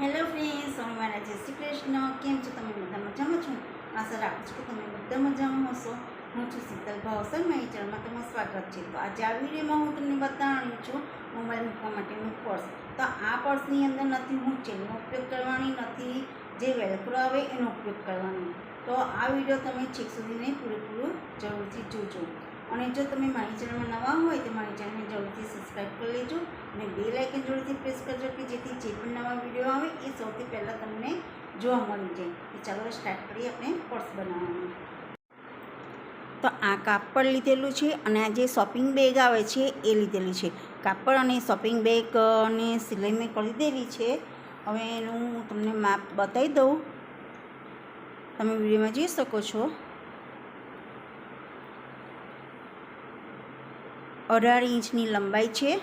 Hello friends હું મારા જય શ્રી કૃષ્ણ. કેમ છો તમે બધા મજામાં છો? આશા રાખું છું કે તમે બધા મજામાં હશો. હું છું શીતલ ભાવસર મારી ચેનલમાં તમારું સ્વાગત છે. તો આજે આ વિડીયોમાં હું તમને બતાવવાની છું મોબાઈલ મૂકવા માટેનું પર્સ તો આ પર્સની અંદર નથી હું ચેનનો ઉપયોગ કરવાની, નથી જે વેલક્રો આવે એનો ઉપયોગ કરવાનો. તો આ વીડિયો તમે છેક સુધીને પૂરેપૂરું જરૂરથી જોજો. અને જો તમે મારી ચેનલમાં નવા હોય તો મારી ચેનલને જરૂરથી સબસ્ક્રાઈબ કરી લેજો અને બે લાઇકન જોડેથી પ્રેસ કરજો કે જેથી જે પણ નવા વીડિયો આવે એ સૌથી પહેલાં તમને જોવા મળી જાય. તો ચાલો સ્ટાર્ટ કરીએ આપણે પર્સ બનાવવાનું. તો આ કાપડ લીધેલું છે અને આ જે શોપિંગ બેગ આવે છે એ લીધેલી છે. કાપડ અને શોપિંગ બેગ અને સિલાઈ મેં કરી દીધેલી છે. હવે એનું તમને માપ બતાવી દઉં. તમે વિડીયોમાં જોઈ શકો છો. અઢાર ઇંચની લંબાઈ છે.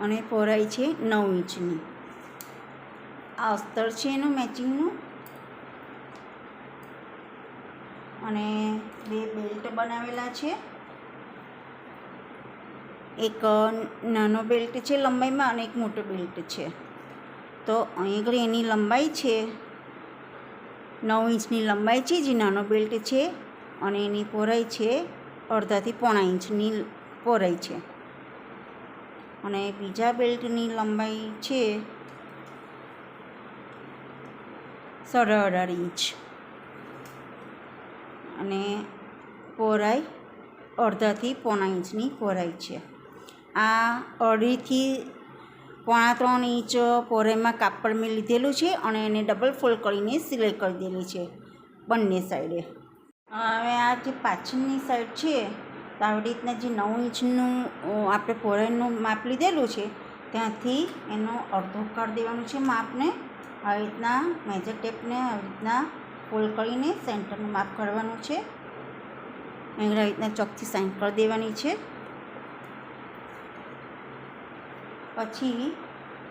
અને પહોળાઈ છે નવ ઇંચની. આ અસ્તર છે એનું મેચિંગનું. અને બે બેલ્ટ બનાવેલા છે. એક નાનો બેલ્ટ છે લંબાઈમાં અને એક મોટો બેલ્ટ છે. તો અહીં આગળ એની લંબાઈ છે. નવ ઇંચની લંબાઈ છે, જે નાનો બેલ્ટ છે અને એની પહોળાઈ છે અડધાથી પોણા ઇંચની પહોળાઈ છે. અને બીજા બેલ્ટની લંબાઈ છે સાડા અઢાર ઇંચ. અને પહોળાઈ અડધાથી પોણા ઇંચની પહોળાઈ છે. આ અઢીથી પોણા ત્રણ ઇંચ પહોળાઈમાં કાપડ મેં લીધેલું છે અને એને ડબલ ફોલ્ડ કરીને સિલાઈ કરી દેલી છે બંને સાઈડે. હવે આ જે પાછળની સાઈડ છે તો આવી રીતના જે નવ ઇંચનું આપણે પહોળાઈનું માપ લીધેલું છે, ત્યાંથી એનો અડધો કરી દેવાનું છે માપને. આવી રીતના મેજર ટેપને આવી રીતના ફોલ્ડ કરીને સેન્ટરનું માપ કરવાનું છે. આવી રીતના ચોકથી સાઈન કરી દેવાની છે. પછી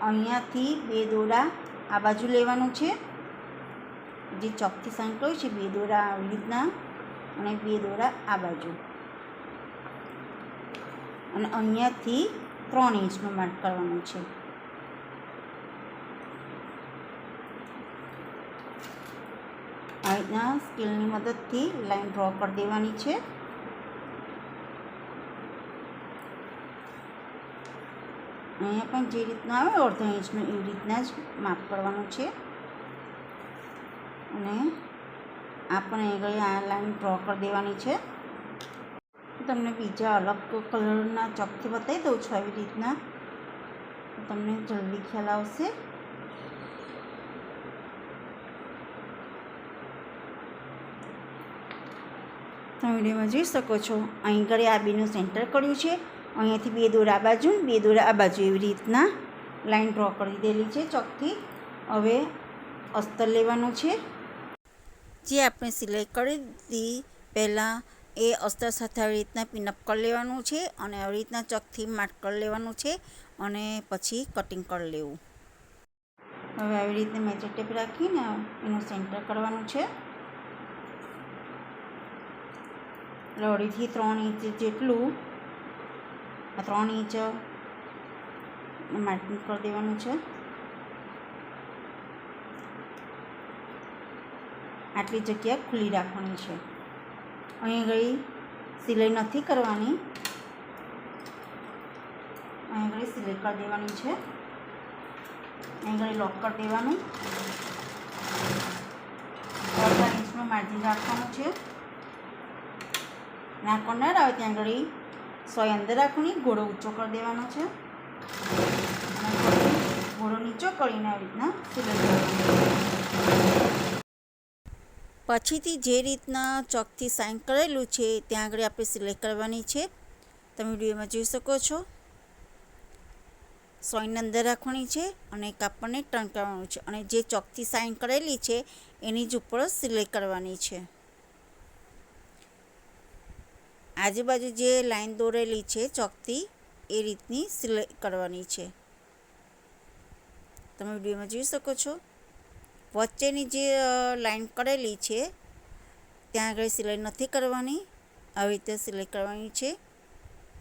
અહીંયાથી બે દોરા આ બાજુ લેવાનું છે. જે ચોકથી હોય છે, બે દોરા આવી રીતના અને બે દોરા આ બાજુ. અને અહીંયાથી ત્રણ ઇંચનું માર્ક કરવાનું છે. આ રીતના સ્કેલની મદદથી લાઈન ડ્રો કરી દેવાની છે. અહીંયા પણ જે રીતના આવે, અડધો ઇંચનું એવી રીતના જ માપ કરવાનું છે. અને આપણે અહીં આ લાઈન ડ્રો કરી દેવાની છે. તમને બીજા અલગ કલરના ચોકથી બતાવી દઉં છું આવી રીતના. તમને જલ્દી ખ્યાલ આવશે. તમે વિડીયોમાં જોઈ શકો છો, અહીં આગળ આ બેનું સેન્ટર કર્યું છે. અહીંયાથી બે દોર આ બાજુ, બે દોર આ બાજુ એવી રીતના લાઈન ડ્રો કરી દેલી છે ચોકથી. હવે અસ્તર લેવાનું છે. જે આપણે સિલાઈ કરી દીધી પહેલાં એ અસ્તર સાથે આવી રીતના પિનઅપ કરી લેવાનું છે અને આવી રીતના ચોકથી માર્ક કરી લેવાનું છે અને પછી કટિંગ કરી લેવું. હવે આવી રીતે મેચર ટેપ રાખીને એનું સેન્ટર કરવાનું છે. એટલે ત્રણ ઇંચ જેટલું ત્રણ ઇંચ માર્કિંગ કરી દેવાનું છે. આટલી જગ્યા ખુલ્લી રાખવાની છે. અહીં આગળ સિલાઈ નથી કરવાની. અહીં આગળ સિલાઈ કરી દેવાની છે. અહીં આગળ લોક કરી દેવાનું. અડધા ઇંચનું માર્જિન રાખવાનું છે. ના કોર્નર આવે ત્યાં આગળ સોય અંદર રાખવાની ઘોડો ઊંચો કરી દેવાનો છે. ઘોડો નીચો કરીને આવી રીતના પછીથી જે રીતના ચોકથી સાઈન કરેલું છે, ત્યાં આગળ આપણે સિલાઈ કરવાની છે. તમે વિડીયોમાં જોઈ શકો છો. સોઈન અંદર રાખવાની છે અને કાપડને ટર્ન કરવાનું છે. અને જે ચોકથી સાઇન કરેલી છે, એની જ ઉપર સિલાઈ કરવાની છે. આજુબાજુ જે લાઈન દોરેલી છે ચોકથી, એ રીતની સિલાઈ કરવાની છે. તમે વિડીયોમાં જોઈ શકો છો. વચ્ચેની જે લાઈન કરેલી છે, ત્યાં આગળ સિલાઈ નથી કરવાની. આવી રીતે સિલાઈ કરવાની છે.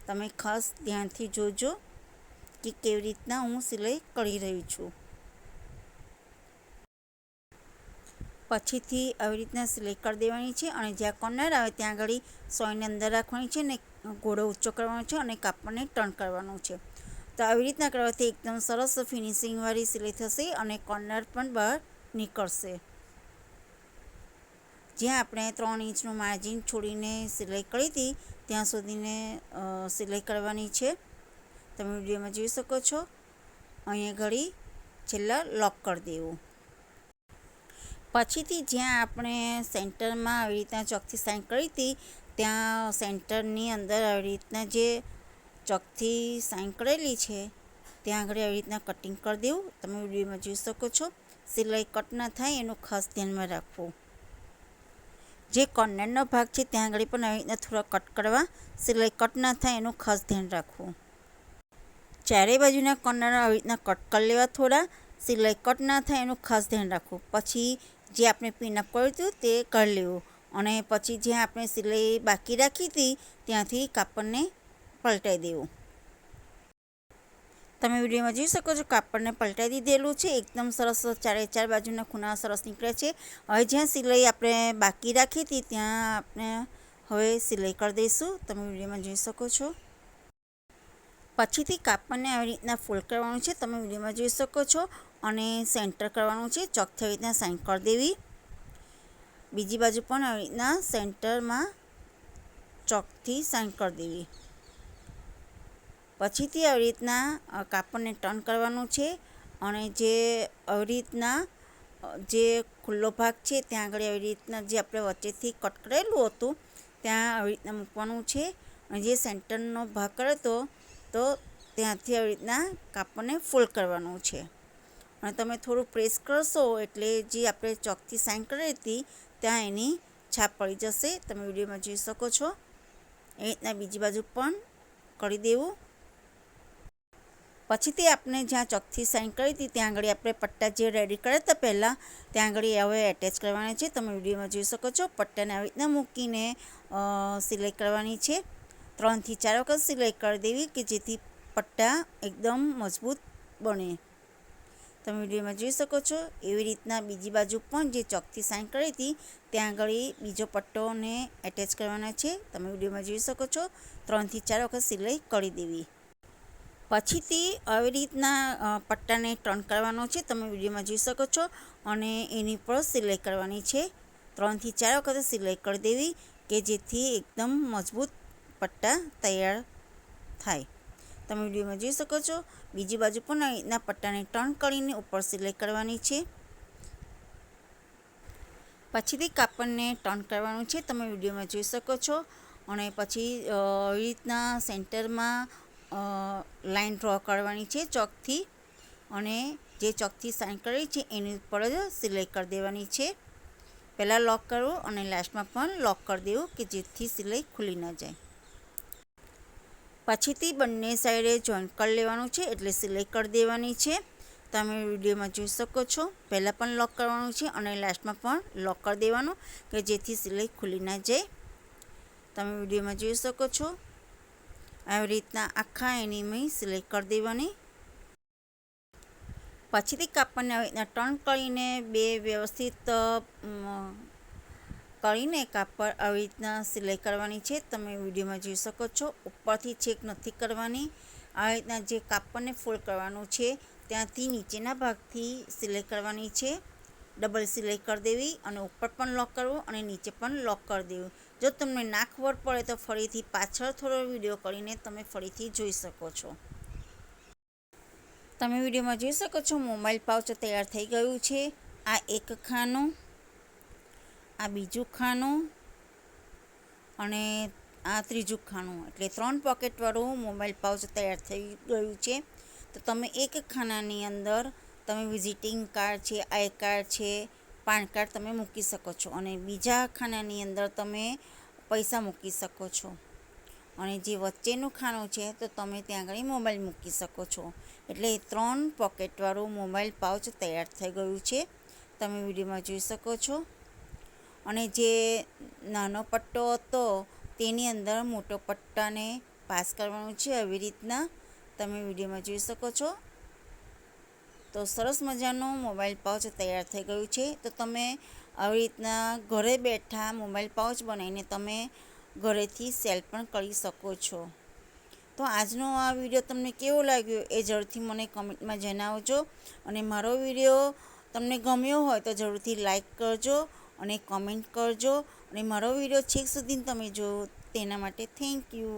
તમે ખાસ ધ્યાનથી જોજો કે કેવી રીતના હું સિલાઈ કરી રહી છું. પછીથી આવી રીતના સિલાઈ કરી દેવાની છે અને જ્યાં કોર્નર આવે ત્યાં આગળ સોયને અંદર રાખવાની છે ને ઘોડો ઊંચો કરવાનો છે અને કાપડને ટર્ન કરવાનું છે. તો આવી રીતના કરવાથી એકદમ સરસ ફિનિશિંગવાળી સિલાઈ થશે અને કોર્નર પણ બહાર નીકળશે. જ્યાં આપણે ત્રણ ઇંચનું માર્જિન છોડીને સિલાઈ કરી હતી, ત્યાં સુધીને સિલાઈ કરવાની છે. તમે વિડીયોમાં જોઈ શકો છો. અહીંયા ઘડી છેલ્લા લોક કરી દેવું. પછીથી જ્યાં આપણે સેન્ટરમાં આવી રીતના ચોકથી સાઈન કરી હતી, ત્યાં સેન્ટરની અંદર આવી રીતના જે ચોકથી સાઈન કરેલી છે, ત્યાં આગળ આવી રીતના કટિંગ કરી દેવું. તમે વિડીયોમાં જોઈ શકો છો. સિલાઈ કટ ના થાય, એનું ખાસ ધ્યાનમાં રાખવું. જે કોર્નરનો ભાગ છે, ત્યાં આગળ પણ આવી રીતના થોડા કટ કરવા. સિલાઈ કટ ના થાય, એનું ખાસ ધ્યાન રાખવું. ચારે બાજુના કોર્નર આવી રીતના કટ કરી લેવા થોડા. સિલાઈ કટ ના થાય, એનું ખાસ ધ્યાન રાખવું. પછી જે આપણે પિનઅપ કર્યું હતું તે કરી લેવું. અને પછી જ્યાં આપણે સિલાઈ બાકી રાખી હતી, ત્યાંથી કાપડને પલટાઈ દેવું. તમે વિડીયોમાં જોઈ શકો છો કાપડને પલટાઈ દીધેલું છે. એકદમ સરસ ચારે ચાર બાજુના ખૂણા સરસ નીકળે છે. હવે જ્યાં સિલાઈ આપણે બાકી રાખી હતી, ત્યાં આપણે હવે સિલાઈ કરી દઈશું. તમે વિડીયોમાં જોઈ શકો છો. પછીથી કાપડને આવી રીતના ફોલ્ડ કરવાનું છે. તમે વિડીયોમાં જોઈ શકો છો. અને સેન્ટર કરવાનું છે. ચોકથી આવી રીતના સાઈન કરી દેવી. બીજી બાજુ પણ આવી રીતના સેન્ટરમાં ચોકથી સાઈન કરી દેવી. પછીથી આવી રીતના કાપડને ટર્ન કરવાનું છે. અને જે આવી રીતના જે ખુલ્લો ભાગ છે, ત્યાં આગળ આવી રીતના જે આપણે વચ્ચેથી કટ કરેલું હતું, ત્યાં આવી રીતના મૂકવાનું છે. અને જે સેન્ટરનો ભાગ કર્યો હતો તો ત્યાંથી આવી રીતના કાપડને ફોલ્ડ કરવાનું છે. અને તમે થોડું પ્રેસ કરશો એટલે જે આપણે ચોકથી સાઇન કરી હતી, ત્યાં એની છાપ પડી જશે. તમે વિડીયોમાં જોઈ શકો છો. એ રીતના બીજી બાજુ પણ કરી દેવું. પછીથી આપણે જ્યાં ચોકથી સાઇન કરી હતી, ત્યાં આગળ આપણે પટ્ટા જે રેડી કર્યા હતા પહેલાં, ત્યાં આગળ હવે એટેચ કરવાના છે. તમે વિડીયોમાં જોઈ શકો છો. પટ્ટાને આવી રીતના મૂકીને સિલાઈ કરવાની છે. ત્રણથી ચાર વખત સિલાઈ કરી દેવી કે જેથી પટ્ટા એકદમ મજબૂત બને. તમે વિડીયોમાં જોઈ શકો છો, એવી રીતના બીજી બાજુ પણ જે ચોકથી સાઈન કરી હતી, ત્યાં આગળ બીજો પટ્ટોને એટેચ કરવાના છે. તમે વિડીયોમાં જોઈ શકો છો, ત્રણથી ચાર વખત સિલાઈ કરી દેવી. પછીથી આવી રીતના પટ્ટાને ટર્ન કરવાનો છે. તમે વિડીયોમાં જોઈ શકો છો, અને એની પર સિલાઈ કરવાની છે. ત્રણથી ચાર વખત સિલાઈ કરી દેવી કે જેથી એકદમ મજબૂત પટ્ટા તૈયાર થાય. તમે વિડીયોમાં જોઈ શકો છો. બીજી બાજુ પણ રીતના પટ્ટાને ટર્ન કરીને ઉપર સિલાઈ કરવાની છે. પછીથી કાપડને ટર્ન કરવાનું છે. તમે વિડીયોમાં જોઈ શકો છો. અને પછી રીતના સેન્ટરમાં લાઈન ડ્રો કરવાની છે ચોકથી. અને જે ચોકથી સાઇન કરી છે, એની ઉપર જ સિલાઈ કરી દેવાની છે. પહેલાં લોક કરવું અને લાસ્ટમાં પણ લોક કરી દેવું કે જેથી સિલાઈ ખુલી ન જાય. પછીથી બંને સાઈડે જોઈન્ટ કરી લેવાનું છે એટલે સિલાઈ કરી દેવાની છે. તમે વિડીયોમાં જોઈ શકો છો. પહેલાં પણ લોક કરવાનું છે અને લાસ્ટમાં પણ લોક કરી દેવાનું કે જેથી સિલાઈ ખુલી ના જાય. તમે વિડીયોમાં જોઈ શકો છો. આવી રીતના આખા એની મેં સિલાઈ કરી દેવાની. પછીથી કાપડને આવી રીતના ટર્ન કરીને બે વ્યવસ્થિત કરીને કાપડ આવી રીતના સિલાઈ કરવાની છે. તમે વિડીયોમાં જોઈ શકો છો. ઉપરથી ચેક નથી કરવાની. આવી રીતના જે કાપડને ફોલ્ડ કરવાનું છે, ત્યાંથી નીચેના ભાગથી સિલાઈ કરવાની છે. ડબલ સિલાઈ કરી દેવી અને ઉપર પણ લોક કરવું અને નીચે પણ લોક કરી દેવું. જો તમને ના ખબર પડે તો ફરીથી પાછળ થોડો વીડિયો કરીને તમે ફરીથી જોઈ શકો છો. તમે વિડીયોમાં જોઈ શકો છો, મોબાઈલ પાઉચ તૈયાર થઈ ગયું છે. આ એક ખાનું આ બીજું ખાનું અને આ ત્રીજું ખાનું એટલે ત્રણ પોકેટવાળું મોબાઈલ પાઉચ તૈયાર થઈ ગયું છે. તો તમે એક ખાનાની અંદર તમે વિઝિટિંગ કાર્ડ છે આઈ કાર્ડ છે, પાન કાર્ડ તમે મૂકી શકો છો. અને બીજા ખાનાની અંદર તમે પૈસા મૂકી શકો છો. અને જે વચ્ચેનું ખાનું છે તો તમે ત્યાં આગળ મોબાઈલ મૂકી શકો છો. એટલે ત્રણ પોકેટવાળું મોબાઈલ પાઉચ તૈયાર થઈ ગયું છે. તમે વિડીયોમાં જોઈ શકો છો. અને જે નાનો પટ્ટો હતો, તેની અંદર મોટો પટ્ટાને પાસ કરવાનું છે. આવી રીતના તમે વિડીયોમાં જોઈ શકો છો. તો સરસ મજાનું મોબાઈલ પાઉચ તૈયાર થઈ ગયું છે. તો તમે આવી રીતના ઘરે બેઠા મોબાઈલ પાઉચ બનાવીને તમે ઘરેથી સેલ પણ કરી શકો છો. તો આજનો આ વીડિયો તમને કેવો લાગ્યો એ જરૂરથી મને કમેન્ટમાં જણાવજો. અને મારો વીડિયો તમને ગમ્યો હોય તો જરૂરથી લાઈક કરજો. અને કમેન્ટ કરજો અને મારો વીડિયો છેક સુધી તમે જો તેના માટે થેન્ક યુ